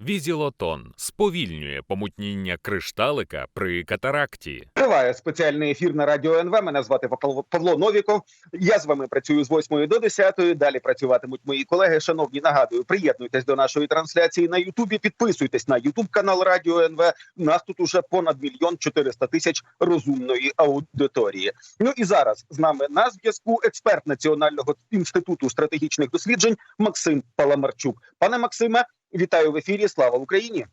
Візілотон сповільнює помутніння кришталика при катаракті. Триває спеціальний ефір на радіо НВ. Мене звати Павло, Новіков. Я з вами працюю з 8 до 10. Далі працюватимуть мої колеги. Шановні, нагадую, приєднуйтесь до нашої трансляції на Ютубі. Підписуйтесь на Ютуб канал Радіо НВ. Нас тут уже понад мільйон 400 тисяч розумної аудиторії. Ну і зараз з нами на зв'язку експерт Національного інституту стратегічних досліджень Максим Паламарчук. Пане Максиме, вітаю в ефірі. Слава Україні!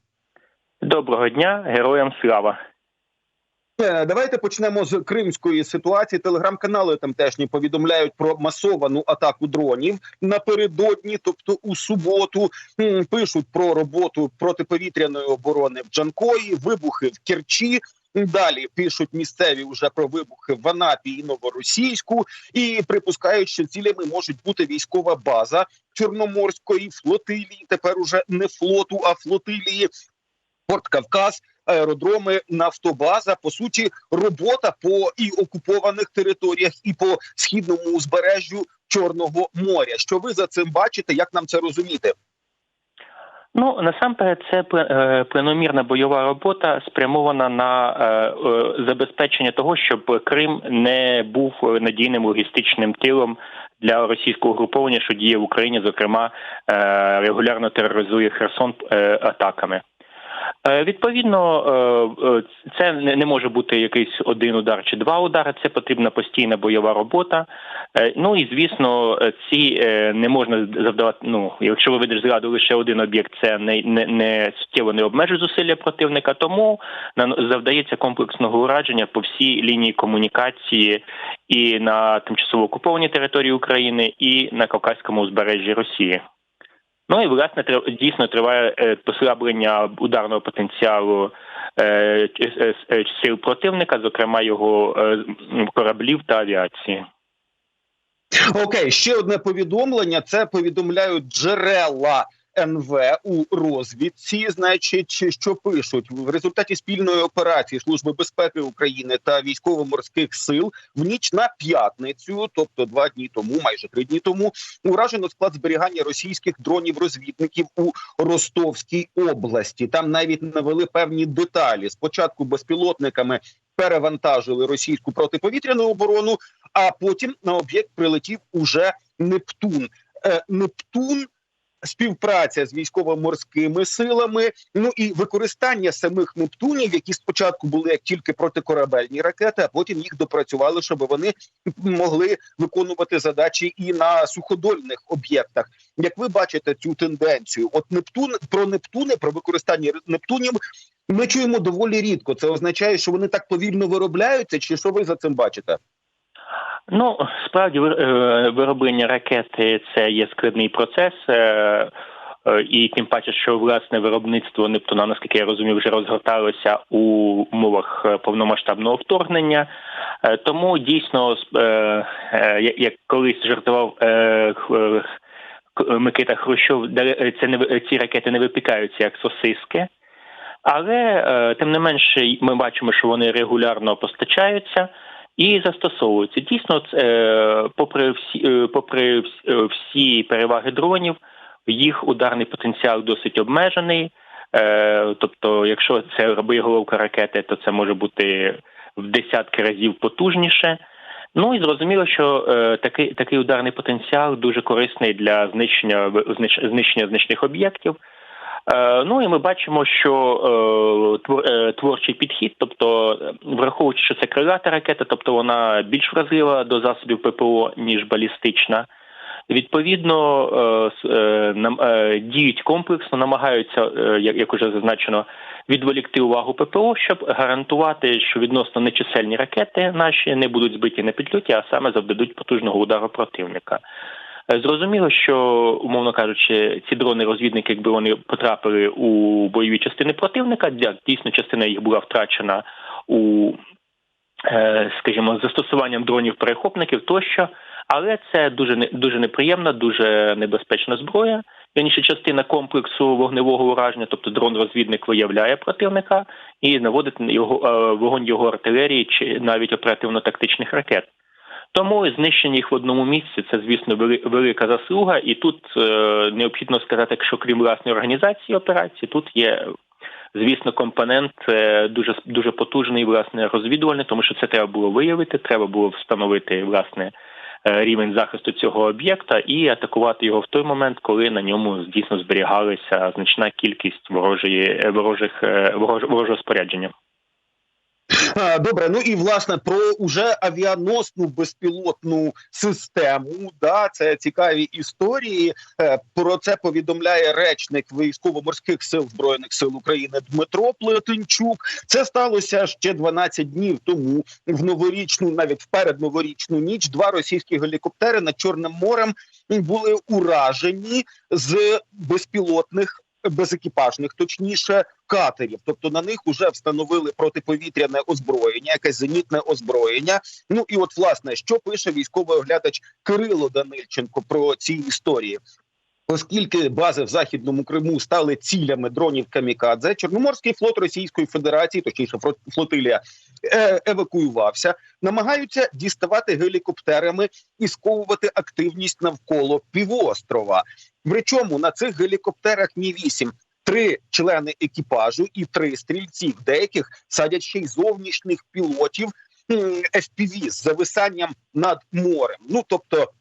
Доброго дня, героям слава. Е, Давайте почнемо з кримської ситуації. Телеграм-канали тамтешні повідомляють про масовану атаку дронів напередодні, тобто у суботу. Пишуть про роботу протиповітряної оборони в Джанкої, вибухи в Керчі. Далі пишуть місцеві вже про вибухи в Анапі і Новоросійську, і припускають, що цілями можуть бути військова база Чорноморської флотилії. Тепер уже не флоту, а флотилії. Порт Кавказ, аеродроми, нафтобаза. По суті, робота по і окупованих територіях, і по східному узбережжю Чорного моря. Що ви за цим бачите? Як нам це розуміти? Ну насамперед, це пл- е, планомірна бойова робота спрямована на е, е, забезпечення того, щоб Крим не був надійним логістичним тилом для російського груповання, що діє в Україні, зокрема регулярно тероризує Херсон атаками. Е, Відповідно, е, е, це не може бути якийсь один удар чи два удари. Це потрібна постійна бойова робота. Ну і звісно, ці не можна завдавати. Ну, якщо ви ведеш зраду лише один об'єкт, це не, не, не суттєво не обмежує зусилля противника. Тому завдається комплексного ураження по всій лінії комунікації і на тимчасово окупованій території України, і на Кавказькому узбережжі Росії. Ну і власне дійсно триває е, послаблення ударного потенціалу е, е, сил противника, зокрема його кораблів та авіації. Окей, ще одне повідомлення. Це повідомляють джерела. НВ у розвідці, значить, що пишуть в результаті спільної операції Служби безпеки України та військово-морських сил в ніч на п'ятницю, тобто два дні тому, майже три дні тому, уражено склад зберігання російських дронів-розвідників у Ростовській області. Там навіть навели певні деталі. Спочатку безпілотниками перевантажили російську протиповітряну оборону, а потім на об'єкт прилетів уже Нептун. Е, Нептун. Співпраця з військово-морськими силами, ну і використання самих нептунів, які спочатку були як тільки протикорабельні ракети, а потім їх допрацювали, щоб вони могли виконувати задачі і на суходольних об'єктах. Як ви бачите цю тенденцію? От Нептун про Нептуни, про використання Нептунів ми чуємо доволі рідко. Це означає, що вони так повільно виробляються, чи що ви за цим бачите? Ну справді е, вироблення ракети це є складний процес. е, е, І тим паче, що власне виробництво Нептуна, наскільки я розумію, вже розгорталося у умовах повномасштабного вторгнення. Тому дійсно, як- колись жартував Микита Хрущов, це не ці ракети не випікаються як сосиски. Але тим не менше, ми бачимо, що вони регулярно постачаються і застосовуються. Дійсно, це, е, попри всі, е, попри е, всі переваги дронів, їх ударний потенціал досить обмежений. Тобто, якщо це боєголовка ракети, то це може бути в десятки разів потужніше. Ну і зрозуміло, що е, такий такий ударний потенціал дуже корисний для знищення знищення значних об'єктів. Е, Ну і ми бачимо, що е, е, творчий підхід, тобто враховуючи, що це крилата ракета, тобто вона більш вразлива до засобів ППО ніж балістична. Відповідно, діють комплексно, намагаються, як уже зазначено, відволікти увагу ППО, щоб гарантувати, що відносно нечисельні ракети наші не будуть збиті на підльоті, а саме завдадуть потужного удару противника. Зрозуміло, що умовно кажучи, ці дрони-розвідники, якби вони потрапили у бойові частини противника, дійсно частина їх була втрачена у, е, скажімо, застосуванням дронів-перехопників тощо, але це дуже дуже неприємна, дуже небезпечна зброя. Вірніше частина комплексу вогневого ураження, тобто дрон-розвідник виявляє противника і наводить його е, вогонь його артилерії чи навіть оперативно-тактичних ракет. Тому знищення їх в одному місці це, звісно, вели- велика заслуга. І тут е, необхідно сказати, що крім власної організації операції, тут є. Звісно, компонент дуже дуже потужний, власне, розвідувальний, тому що це треба було виявити, треба було встановити власне е, рівень захисту цього об'єкта і атакувати його в той момент, коли на ньому дійсно зберігалася значна кількість ворожої ворожих е, ворож- ворожого спорядження. Добре, ну і власне про уже авіаносну безпілотну систему. Да, це цікаві історії. Е, Про це повідомляє речник військово-морських сил збройних сил України Дмитро Плетенчук. Це сталося ще 12 днів тому. В новорічну, навіть в передноворічну ніч, два російські гелікоптери над Чорним морем були уражені з безпілотних безекіпажних, точніше, катерів. Тобто на них вже встановили протиповітряне озброєння, якесь зенітне озброєння. Ну і от власне, що пише військовий оглядач Кирило Данильченко про ці історії. Оскільки бази в західному Криму стали цілями дронів камікадзе, Чорноморський флот Російської Федерації, точніше флот- флотилія, е, евакуювався, намагаються діставати гелікоптерами і сковувати активність навколо півострова. Причому на цих гелікоптерах Мі 8 три члени екіпажу і три стрільці. Деяких садять ще й зовнішніх пілотів FPV з зависанням над морем. Ну тобто.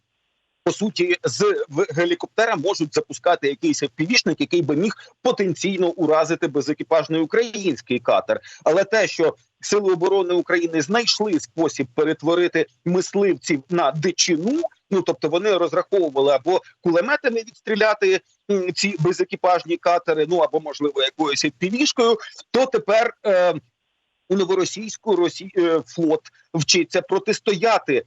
По суті, з гелікоптера можуть запускати якийсь FPV-шник, який би міг потенційно уразити безекіпажний український катер. Але те, що сили оборони України знайшли спосіб перетворити мисливців на дичину, ну тобто вони розраховували або кулеметами відстріляти ці безекіпажні катери, ну або можливо якоюсь FPV-шкою, то тепер. Е, у новоросійську Росі... е, флот вчиться протистояти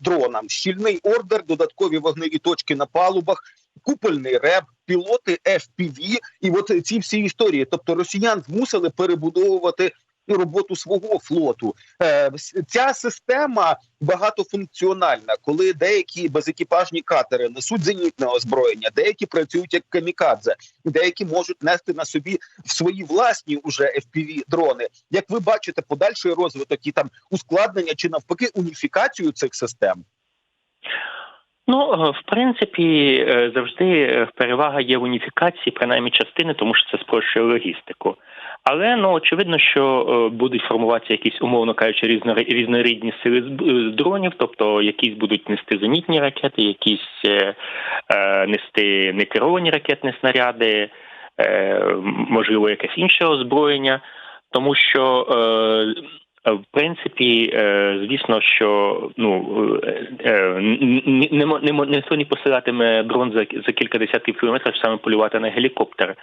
дронам. Щільний ордер, додаткові вогневі точки на палубах, купольний реб, пілоти FPV, і от ці всі історії. Тобто росіян змусили перебудовувати роботу свого флоту. Е, ця система багатофункціональна, коли деякі безекіпажні катери несуть зенітне озброєння, деякі працюють як камікадзе, деякі можуть нести на собі свої власні уже fpv дрони. Як ви бачите, подальший розвиток і там ускладнення чи навпаки уніфікацію цих систем? Ну, е, в принципі, е, завжди е, перевага є в уніфікації, принаймні частини, тому що це спрощує логістику. Але ну очевидно, що будуть формуватися якісь, умовно кажучи, різнорідні сили з- дронів, тобто якісь будуть нести зенітні ракети, якісь е, нести некеровані ракетні снаряди, можливо, якесь інше озброєння, тому що. В принципі, е, звісно, що ну е, е, ніхто не посилатиме дрон за за кілька десятків кілометрів саме полювати на гелікоптер.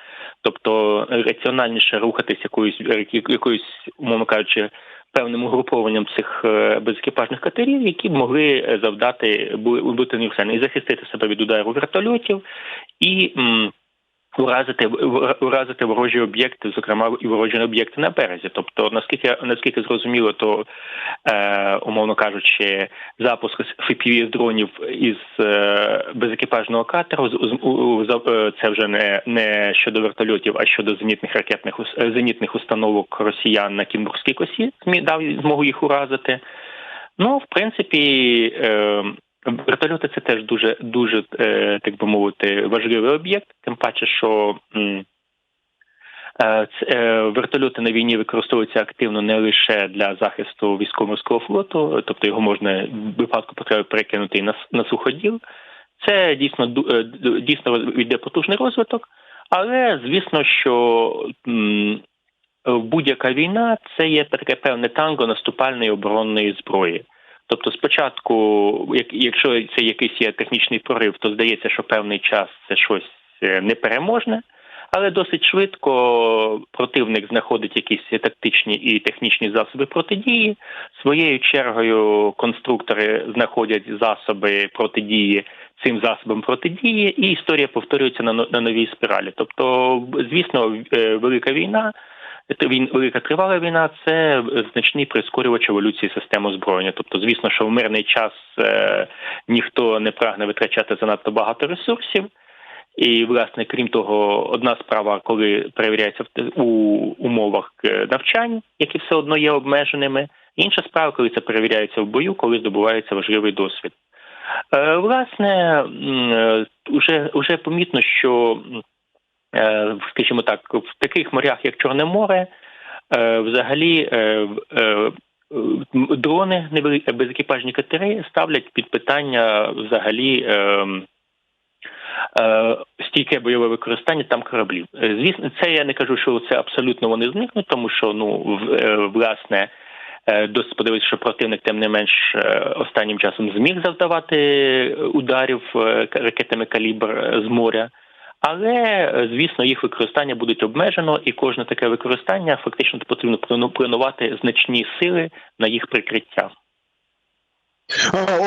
Тобто раціональніше рухатись якоюсь якоюсь, умовно кажучи, певним угрупованням цих е, безекіпажних катерів, які б могли е, завдати бу- бути універсальними і захистити себе від удару вертольотів і. Уразити уразити ворожі об'єкти, зокрема і ворожі об'єкти на березі. Тобто, наскільки наскільки зрозуміло, то е, умовно кажучи, запуск з дронів із е, безекіпажного катеру е, це вже не, не щодо вертольотів, а щодо зенітних ракетних е, зенітних установок росіян на Кінбурзькій косі дав змогу їх уразити. Ну, в принципі, е, вертольоти це теж дуже дуже е, так би мовити важливий об'єкт, тим паче, що. Е, е, Вертольоти на війні використовуються активно не лише для захисту військово-морського флоту, тобто його можна в випадку потреби перекинути і на, на суходіл. Це дійсно дійсно йде потужний розвиток, але звісно, що будь-яка війна це є таке певне танго наступальної оборонної зброї. Тобто, спочатку, як якщо це якийсь є технічний прорив, то здається, що певний час це щось е, непереможне. Але досить швидко противник знаходить якісь тактичні і технічні засоби протидії. Своєю чергою конструктори знаходять засоби протидії цим засобам протидії, і історія повторюється на, на новій спіралі. Тобто, звісно, е, велика війна. Це він велика тривала війна це значний прискорювач еволюції системи озброєння. Тобто, звісно, що в мирний час е, ніхто не прагне витрачати занадто багато ресурсів. І, власне, крім того, одна справа, коли перевіряється у умовах е, навчань, які все одно є обмеженими, Інша справа, коли це перевіряється в бою, коли здобувається важливий досвід. Е, власне, м, е, уже, уже помітно, що, скажімо так, в таких морях, як Чорне море, е, взагалі е, е, дрони, безекіпажні катери ставлять під питання взагалі. е, е, Стійке бойове використання там кораблів. Е, Звісно, це я не кажу, що це абсолютно вони зникнуть, тому що ну е, власне е, досить подивитися, що противник тим не менш е, останнім часом зміг завдавати ударів е, ракетами калібр е, з моря. Але е, звісно, їх використання буде обмежено, і кожне таке використання фактично потрібно плану- планувати значні сили на їх прикриття.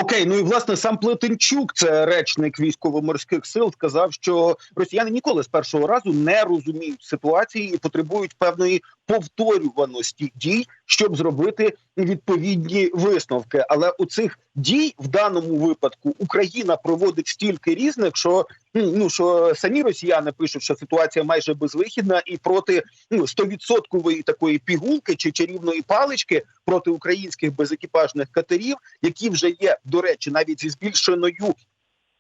Окей, ну і власне сам Плетенчук, це речник військово-морських сил, сказав, що росіяни ніколи з першого разу не розуміють ситуації і потребують певної повторюваності дій, щоб зробити відповідні висновки. Але у цих дій в даному випадку Україна проводить стільки різних, що ну що самі росіяни пишуть, що ситуація майже безвихідна, і проти ну стовідсоткової такої пігулки чи чарівної палички проти українських безекіпажних катерів, які вже є до речі, навіть зі збільшеною.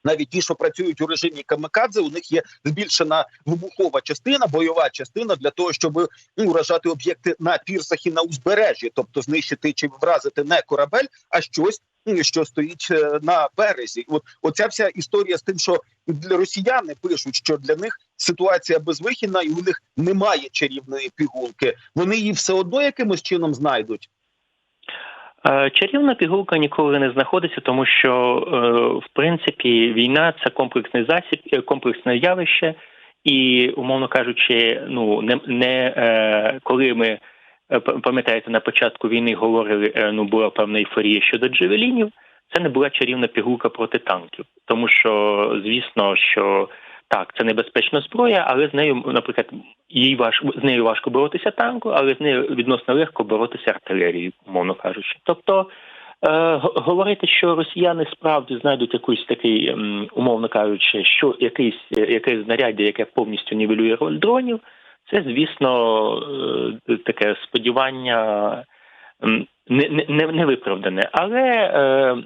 Навіть ті, що працюють у режимі камикадзе, у них є збільшена вибухова частина, бойова частина для того, щоб ну, вражати об'єкти на пірсах і на узбережжі, тобто знищити чи вразити не корабель, а щось, ну, що стоїть е, на березі. От оця вся історія з тим, що для росіяни пишуть, що для них ситуація безвихідна, і у них немає чарівної пігулки. Вони її все одно якимось чином знайдуть. Е, Чарівна пігулка ніколи не знаходиться, тому що е, в принципі війна це комплексний засіб, комплексне явище, і умовно кажучи, ну не, не коли ми пам'ятаєте на початку війни говорили, е, ну була певна ейфорія щодо джевелінів. Це не була чарівна пігулка проти танків, тому що звісно, що так, це небезпечна зброя, але з нею, наприклад, їй важко з нею важко боротися танку, але з нею відносно легко боротися артилерією, умовно кажучи. Тобто е, говорити, що росіяни справді знайдуть якийсь такий, умовно кажучи, що якийсь е, якесь знаряддя, яке повністю нівелює роль дронів, це звісно е, таке сподівання. Не, не, не- не виправдане, але е,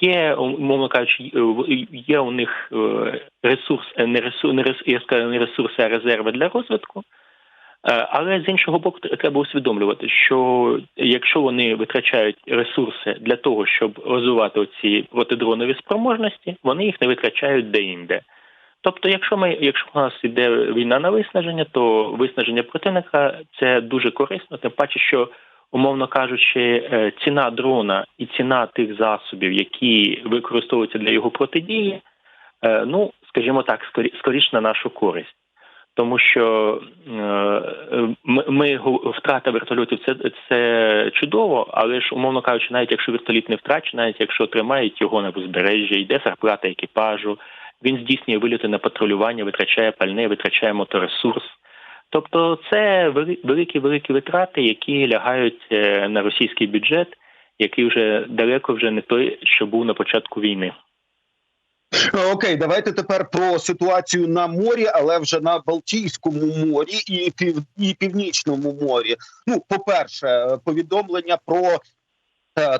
є, умовно кажучи, е, є у них ресурс, не ресурс, я не ресурси, а резерви для розвитку. Але з іншого боку, треба усвідомлювати, що якщо вони витрачають ресурси для того, щоб розвивати ці протидронові спроможності, вони їх не витрачають де-інде. Тобто, якщо ми, якщо у нас іде війна на виснаження, то виснаження противника це дуже корисно, тим паче, що умовно кажучи, е, ціна дрона і ціна тих засобів, які використовуються для його протидії, е, ну скажімо так, скоріш на нашу користь. Тому що е, ми, ми втрата вертольотів це, це чудово, але ж умовно кажучи, навіть якщо вертоліт не втрачений, навіть якщо тримають його на узбережжі, йде зарплата екіпажу, він здійснює виліти на патрулювання, витрачає пальне, витрачає моторесурс. Тобто це великі великі витрати, які лягають е, на російський бюджет, який вже далеко вже не той, що був на початку війни. Е, Окей, давайте тепер про ситуацію на морі, але вже на Балтійському морі і пів і північному морі. Ну, по-перше, повідомлення про е,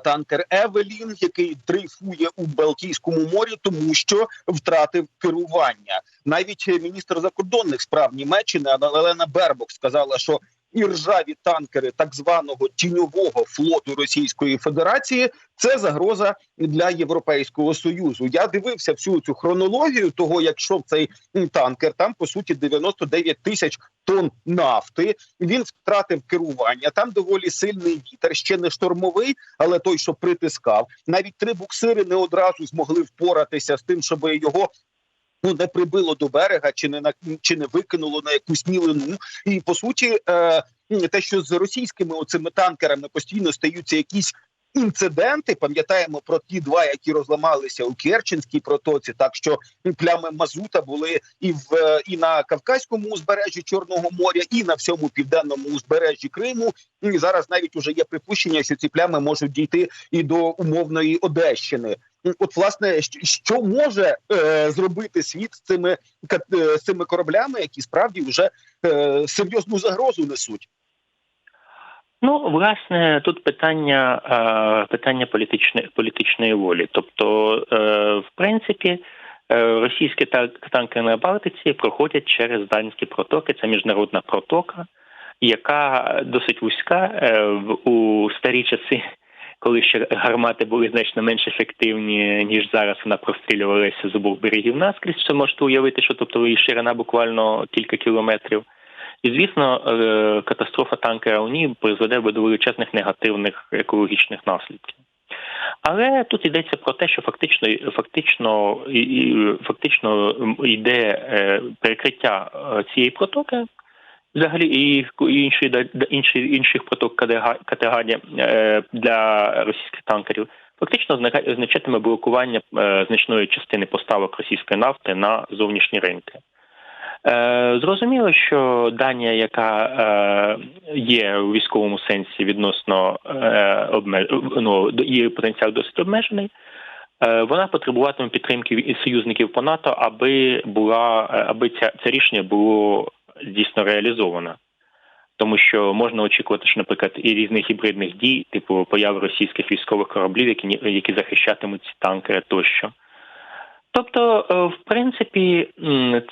танкер Евелін, який дрейфує у Балтійському морі, тому що втратив керування. Навіть міністр закордонних справ Німеччини Елена Бербок сказала, що і ржаві танкери так званого тіньового флоту Російської Федерації це загроза для Європейського союзу. Я дивився всю цю хронологію того, як йшов цей танкер. Там по суті 99 тисяч тонн нафти. Він втратив керування. Там доволі сильний вітер, ще не штормовий, але той, що притискав. Навіть три буксири не одразу змогли впоратися з тим, щоб його. Ну, не прибило до берега, чи не на чи не викинуло на якусь мілину, і по суті, е, те, що з російськими оцими танкерами постійно стаються якісь інциденти. Пам'ятаємо про ті два, які розламалися у Керченській протоці. Так що плями мазута були і в і на Кавказькому узбережжі Чорного моря, і на всьому південному узбережжі Криму. І зараз навіть уже є припущення, що ці плями можуть дійти і до умовної Одещини. От, власне, що може е, зробити світ з цими е, з цими кораблями, які справді вже е, серйозну загрозу несуть? Ну, власне, тут питання е, питання політичної політичної волі. Тобто, е, в принципі, російські та- танкери на Балтиці проходять через данські протоки. Це міжнародна протока, яка досить вузька у старі часи. Коли ще гармати були значно менш ефективні, ніж зараз вона прострілювалася з обох берегів наскрізь, що можете уявити, що тобто її ширина буквально кілька кілометрів. І звісно, е, катастрофа танкера у ній призведе до величезних негативних екологічних наслідків. Але тут йдеться про те, що фактично фактично фактично йде е, перекриття е, цієї протоки, взагалі і і іншої да- да- інші, інших проток Катега- Категаді е, для російських танкерів. Фактично означатиме блокування е, значної частини поставок російської нафти на зовнішні ринки. Е, Зрозуміло, що Данія, яка е, є у військовому сенсі відносно ну, її потенціал досить обмежений. Вона потребуватиме підтримки і союзників по НАТО, аби була аби ця це рішення було дійсно реалізовано. Тому що можна очікувати, що, наприклад, і різних гібридних дій, типу появи російських військових кораблів, які які захищатимуть танкери тощо. Тобто, е, в принципі,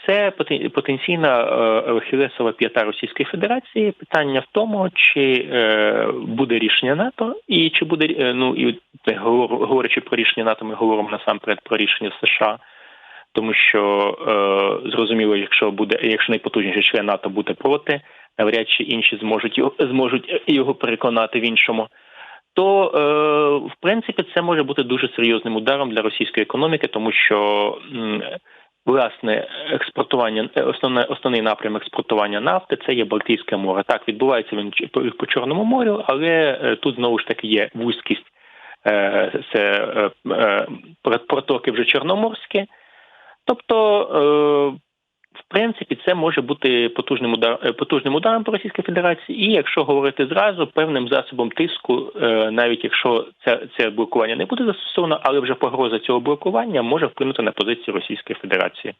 це потенційна е, ахілесова п'ята Російської Федерації. Питання в тому, чи е, буде рішення НАТО, і чи буде ну і говорячи про рішення НАТО, ми говоримо насамперед про рішення США. Тому що е, зрозуміло, якщо буде, якщо найпотужніший член НАТО буде проти, навряд чи інші зможуть його зможуть його переконати в іншому то е, в принципі це може бути дуже серйозним ударом для російської економіки, тому що власне експортування е, основне основний напрям експортування нафти це є Балтійське море. Так відбувається він по, Чорному морю, але е, тут знову ж таки є вузькість е, це протоки вже чорноморські. Тобто, е, в принципі, це може бути потужним удар е, потужним ударом по Російській Федерації, і якщо говорити зразу, певним засобом тиску, е, навіть якщо це, це блокування не буде застосовано, але вже погроза цього блокування може вплинути на позицію Російської Федерації.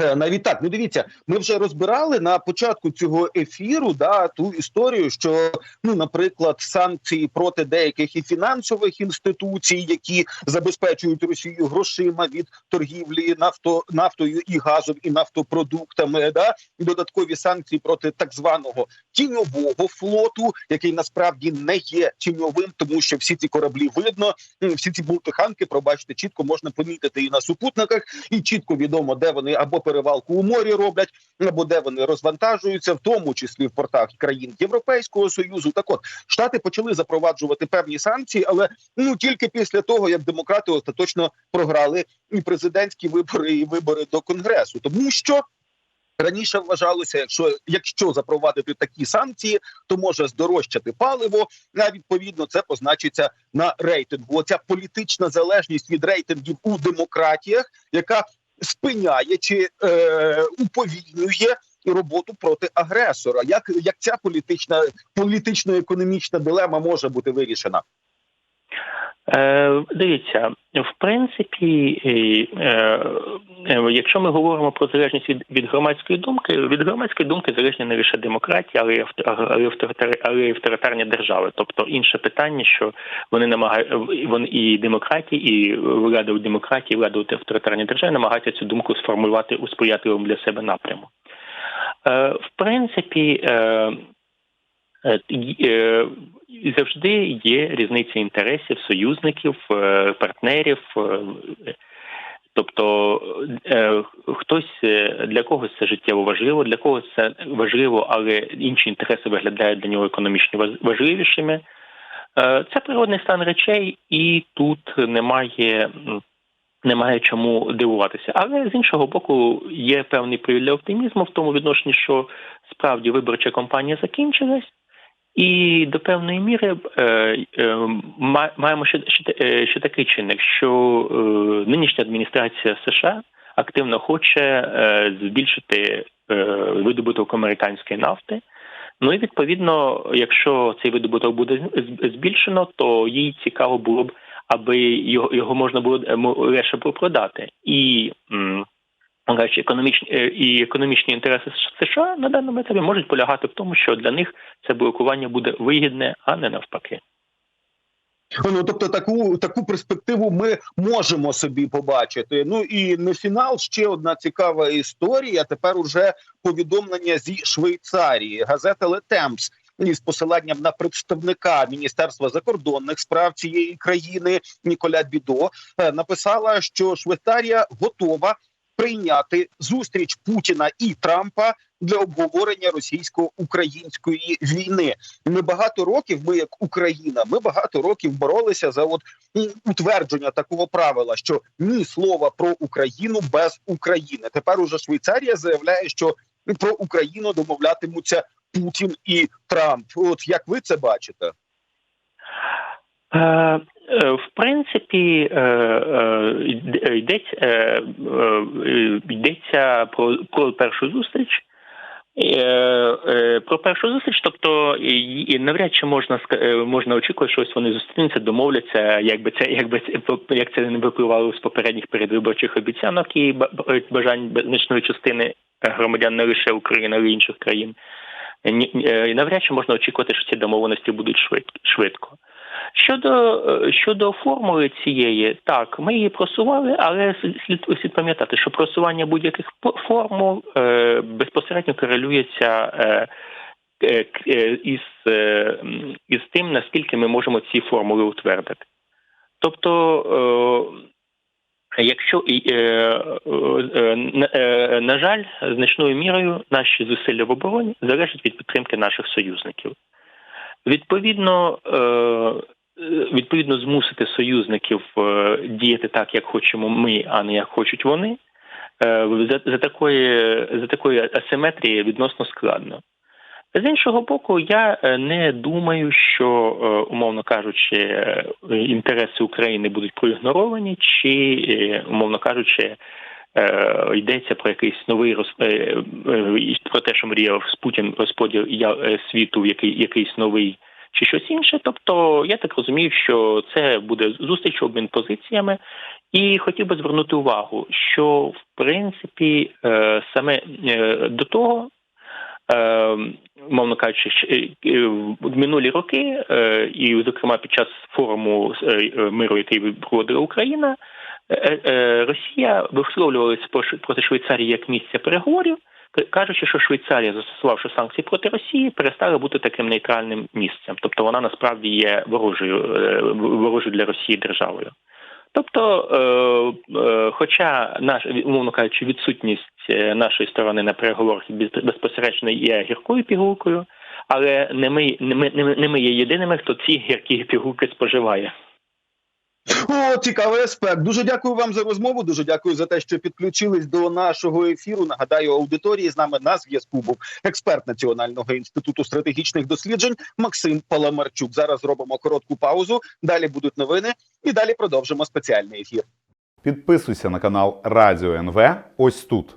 Е, Навіть так, ну дивіться, ми вже розбирали на початку цього ефіру да ту історію, що ну, наприклад, санкції проти деяких і фінансових інституцій, які забезпечують Росію грошима від торгівлі нафто, нафтою і газом і нафтопродуктами, да і додаткові санкції проти так званого тіньового флоту, який насправді не є тіньовим, тому що всі ці кораблі видно, всі ці бултиханки, пробачте, чітко можна помітити і на супутниках, і чітко відомо, де вони або перевалку у морі роблять, або де вони розвантажуються, в тому числі в портах країн Європейського союзу. Так от штати почали запроваджувати певні санкції, але ну тільки після того, як демократи остаточно програли і президентські вибори, і вибори до конгресу, тому що. Раніше вважалося, якщо якщо запровадити такі санкції, то може здорожчати паливо. А відповідно це позначиться на рейтингу. Оця політична залежність від рейтингів у демократіях, яка спиняє чи е, уповільнює роботу проти агресора. Як, як ця політична політично-економічна дилема може бути вирішена? Е, дивіться, в принципі, е, е, якщо ми говоримо про залежність від, від громадської думки, від громадської думки залежні не лише демократія, але й але й авторитарні держави. Тобто інше питання, що вони намагають вони і демократії, і влада у демократії, влада у авторитарній державі намагаються цю думку сформулювати у сприятливому для себе напряму. В принципі, завжди є різниця інтересів, союзників, е, партнерів. е, Тобто е, хтось е, для когось це життєво важливо, для когось це важливо, але інші інтереси виглядають для нього економічно важливішими. Е, Це природний стан речей, і тут немає, немає чому дивуватися. Але з іншого боку, є певний привід для оптимізму в тому відношенні, що справді виборча кампанія закінчилась. І до певної міри е, е, ма- маємо ще, ще, е, ще такий чинник, що нинішня адміністрація США активно хоче збільшити видобуток американської нафти. Ну і відповідно, якщо цей видобуток буде збільшено, то їй цікаво було б, аби його, його можна було легше продати. І кажучи, економічні е, і економічні інтереси США на даному етапі можуть полягати в тому, що для них це блокування буде вигідне, а не навпаки. Ну тобто, таку таку перспективу ми можемо собі побачити. Ну і не фінал. Ще одна цікава історія. Тепер уже повідомлення зі Швейцарії. Газета Летемпс із посиланням на представника Міністерства закордонних справ цієї країни Ніколя Бідо е, написала, що Швейцарія готова прийняти зустріч Путіна і Трампа для обговорення російсько-української війни. Ми багато років, ми як Україна, ми багато років боролися за от утвердження такого правила, що ні слова про Україну без України. Тепер уже Швейцарія заявляє, що про Україну домовлятимуться Путін і Трамп. От як ви це бачите? Е, В принципі, е, е, йде- йдеться, йдеться про, про першу зустріч. Про першу зустріч, тобто навряд чи можна можна очікувати, що ось вони зустрінуться, домовляться, якби це якби це як це не випливало з попередніх передвиборчих обіцянок і ба- ба- бажань значної частини громадян не лише України, але й інших країн. Навряд чи можна очікувати, що ці домовленості будуть швид- швидко. Щодо е, щодо формули цієї, так ми її просували, але слід слід пам'ятати, що просування будь-яких формул е, безпосередньо корелюється е, е, е, із, із тим, наскільки ми можемо ці формули утвердити. Тобто, якщо на, жаль, значною мірою наші зусилля в обороні залежать від підтримки наших союзників. Відповідно, відповідно, змусити союзників е, діяти так, як хочемо ми, а не як хочуть вони. е, За, за такої за такої асиметрії відносно складно. З іншого боку, я е, не думаю, що, е, умовно кажучи, е, інтереси України будуть проігноровані, чи, е, умовно кажучи, е, йдеться про якийсь новий роз... е, е, про те, що мріяв Путін розподіл е, світу в який, якийсь новий чи щось інше. Тобто, я так розумію, що це буде зустріч обмін позиціями, і хотів би звернути увагу, що в принципі е, саме е, до того. Е, мовно кажучи, в минулі роки, і, зокрема, під час форуму миру, який проводила Україна, Росія висловлювалася про проти Швейцарії як місця переговорів, кажучи, що Швейцарія, застосувавши санкції проти Росії, перестала бути таким нейтральним місцем. Тобто вона насправді є ворожою, е, ворожою для Росії державою. Тобто, е, е, хоча наш умовно кажучи, відсутність нашої сторони на переговорах безпосередньо є гіркою пігулкою, але не ми, не ми- не ми є єдиними, хто ці гіркі пігулки споживає. О, цікавий аспект. Дуже дякую вам за розмову. Дуже дякую за те, що підключились до нашого ефіру. Нагадаю, аудиторії з нами на зв'язку був експерт Національного інституту стратегічних досліджень Максим Паламарчук. Зараз зробимо коротку паузу. Далі будуть новини, і далі продовжимо спеціальний ефір. Підписуйся на канал Радіо НВ ось тут.